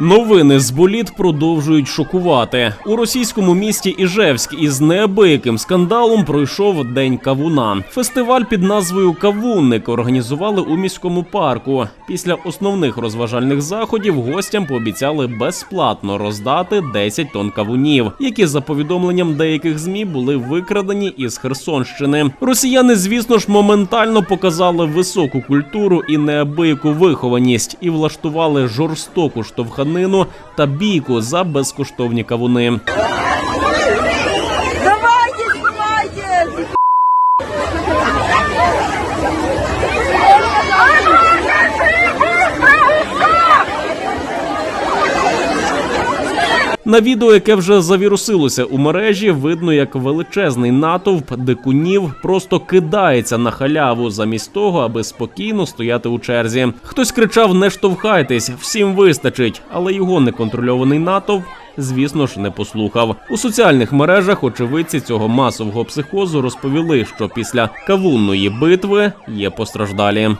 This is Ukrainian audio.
Новини з боліт продовжують шокувати. У російському місті Іжевськ із неабияким скандалом пройшов День Кавуна. Фестиваль під назвою Кавунник організували у міському парку. Після основних розважальних заходів гостям пообіцяли безплатно роздати 10 тонн кавунів, які за повідомленням деяких змі були викрадені із Херсонщини. Росіяни, звісно ж, моментально показали високу культуру і неабияку вихованість і влаштували жорстоку штовханину та бійку за безкоштовні кавуни. На відео, яке вже завірусилося у мережі, видно, як величезний натовп дикунів просто кидається на халяву, замість того, аби спокійно стояти у черзі. Хтось кричав: не штовхайтесь, всім вистачить, але його неконтрольований натовп. Звісно ж, не послухав у соціальних мережах. Очевидці цього масового психозу розповіли, що після кавунної битви є постраждалі.